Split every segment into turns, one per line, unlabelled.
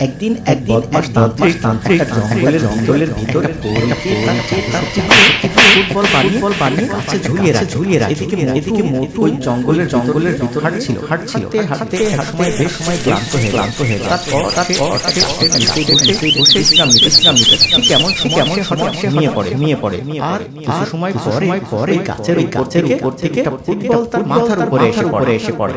একদিন একদিন এক তান্ত্রিক তান্ত্রিক জঙ্গলের জঙ্গলের ভিতরে পৌঁছে ফুটবল বানিয়ে কাছে ঝুলিয়ে রাখে ঝুলিয়ে রাখে এদিকে এদিকে মোটু ওই জঙ্গলের জঙ্গলের ভিতর হাঁটছিল হাঁটছিল হাঁটতে হাঁটতে বেশ সময় ক্লান্ত হয়ে ক্লান্ত হয়ে। তারপর তারপর বসে নিতে ঠিক কেমন কেমন হঠাৎ সে ঘুমিয়ে পড়ে ঘুমিয়ে পড়ে আর কিছু সময় পরে পরে গাছের ওই গাছের উপর থেকে ফুটবল তার মাথার উপরে এসে পড়ে এসে পড়ে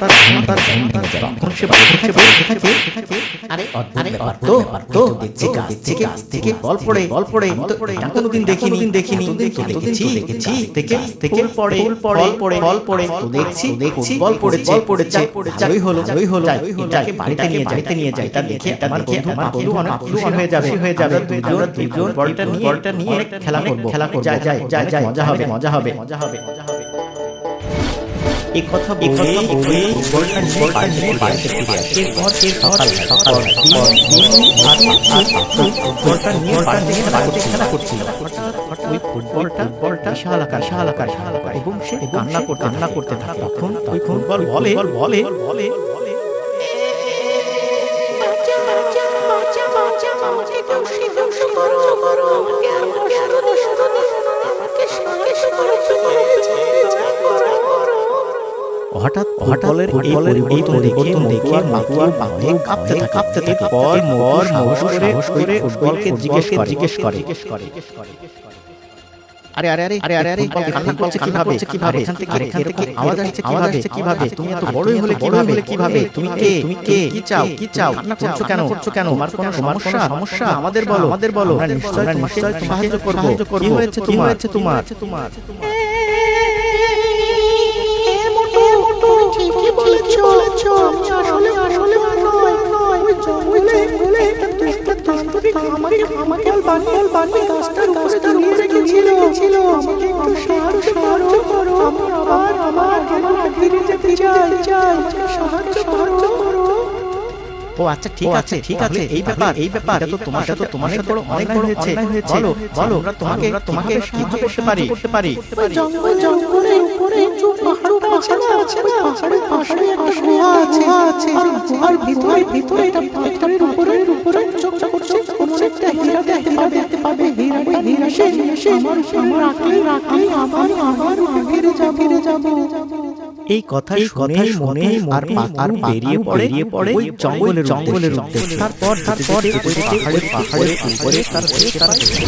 তার ঘুম তার ঘুম ভেঙে যায় তখন সে বসে থাকে বসে থাকে আরে আরে তো তো দেখছি গাছ থেকে গাছ থেকে বল পড়ে বল পড়ে তো এটা কোনোদিন দেখিনি দিন দেখিনি দেখেছি দেখেছি থেকে থেকে পড়ে পড়ে পড়ে বল পড়ে তো দেখছি দেখছি বল পড়েছে পড়েছে যাই হলো যাই হলো এটাকে বাড়িতে নিয়ে যাইতে নিয়ে যাই এটা দেখে এটা দেখে আমার বন্ধু অনেক খুশি হয়ে যাবে হয়ে যাবে দুজন দুজন বলটা নিয়ে বলটা নিয়ে খেলা করব খেলা করব যাই যাই যাই মজা হবে মজা হবে মজা হবে মজা হবে এই কথা বলে এরপর এরপর সকাল সকাল দিন আর আর বলটা নিয়ে বাড়িতে খেলা করছিল। ওই ফুটবলটা বলটা আকার বিশাল আকার এবং সে কান্না করতে কান্না করতে থাকে। তখন ওই ফুটবল বলে বলে বলে
আমাকে ধ্বংস ধ্বংস করো করো আমাকে আমাকে শুধু শুধু
হঠাৎ হঠাৎ এই পরিবর্তন দেখে দেখে মাতুয়ার বাঘে কাঁপতে থাকে। কাঁপতে থাকে। পর মর সাহস করে করে ফুটবলকে জিজ্ঞেস জিজ্ঞেস করে। আরে আরে আরে আরে আরে আরে কান্না করছে কীভাবে? কীভাবে? এখান থেকে এখান থেকে আওয়াজ আসছে কীভাবে? কীভাবে? তুমি এত বড় হলে কীভাবে? কীভাবে? তুমি কে? তুমি কে? কি চাও? কি চাও? কান্না করছ কেন? করছ কেন? তোমার কোনো সমস্যা? সমস্যা? আমাদের বলো। আমাদের বলো। আমরা নিশ্চয় সাহায্য করব। কি হয়েছে কি হয়েছে তোমার? তোমার?
মোটো মোটো ঠিকই বলেছ আমি আসলে আসলে নয় নয় ওই জঙ্গলে বলে একটা দুষ্ট তান্ত্রিক আমাকে আমাকে বানিয়ে বানিয়ে গাছটা গাছটা নিয়ে রেখেছিল ছিল আমাকে একটু সাহায্য সাহায্য করো আমি আবার আমার আমার ফিরে যেতে চাই চাই আমাকে সাহায্য সাহায্য করো
ও আচ্ছা ঠিক আছে ঠিক আছে। এই ব্যাপার এই ব্যাপার এটা তো তোমার সাথে তোমার সাথে বড় অনেক বড় হয়েছে। বলো বলো তোমাকে তোমাকে কীভাবে করতে পারি করতে পারি।
জঙ্গল জঙ্গলের উপরে যে পাবে হীরাটা হীরা সে এসে আমার আমার রাখলে রাখলে আবার আবার ফিরে যাব ফিরে যাব
এই কথা শুনে মনে আর আর বেরিয়ে পড়ে বেরিয়ে পড়ে ওই জঙ্গলের জঙ্গলের উদ্দেশ্যে। তারপর তারপর পাহাড়ের পাহাড়ের উপরে তার তার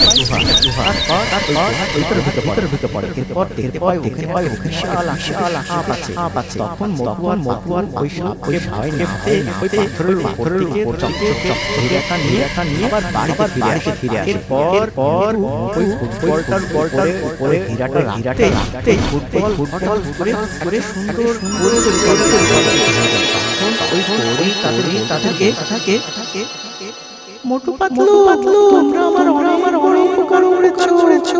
তারপর তারপর ভিতর ভিতর ভিতর ভিতর পড়ে এরপর দেখতে পায় ওখানে পায় ওখানে বিশাল বিশাল সাপ আছে সাপ আছে তখন মতুয়ার মতুয়ার ওই সাপকে ভয় নেপতে ওই পাথরের পাথরের উপর চক চক করে একটা নিয়ে একটা নিয়ে আবার বাড়িতে বাড়িতে ফিরে আসে। এরপর পর ওই ফুটবলটার বলটার উপরে হীরাটা হীরাটা রাখতে ফুটবল ফুটবল করে করে সুন্দর সুন্দর তাদেরকে
মোটু পাতলু পাতলু তোমরা আমার আমার বড় উপকার করেছ। করেছ।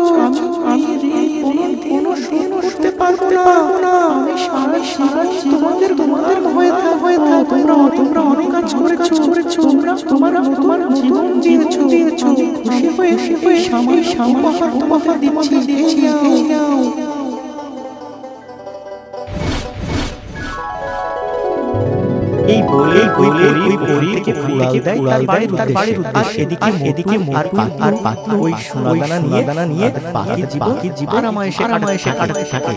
আমি আমি কোনো করতে পারব না। আমি সারা সারা তোমাদের তোমাদের হয়ে থাক তোমরা তোমরা অনেক কাজ করেছ। করেছ। তোমরা তোমার তোমার জীবন দিয়েছ। দিয়েছ খুশি হয়ে খুশি হয়ে স্বামী স্বামী তোমাকে
ওই পরি উড়াল দেয় তার বাড়ির তার বাড়ির উদ্দেশ্যে এদিকে এদিকে আর আর পাতলু ওই সোনাদানা নিয়ে দানা নিয়ে বাকি জীবন আর আমায় সে কাটাতে থাকে।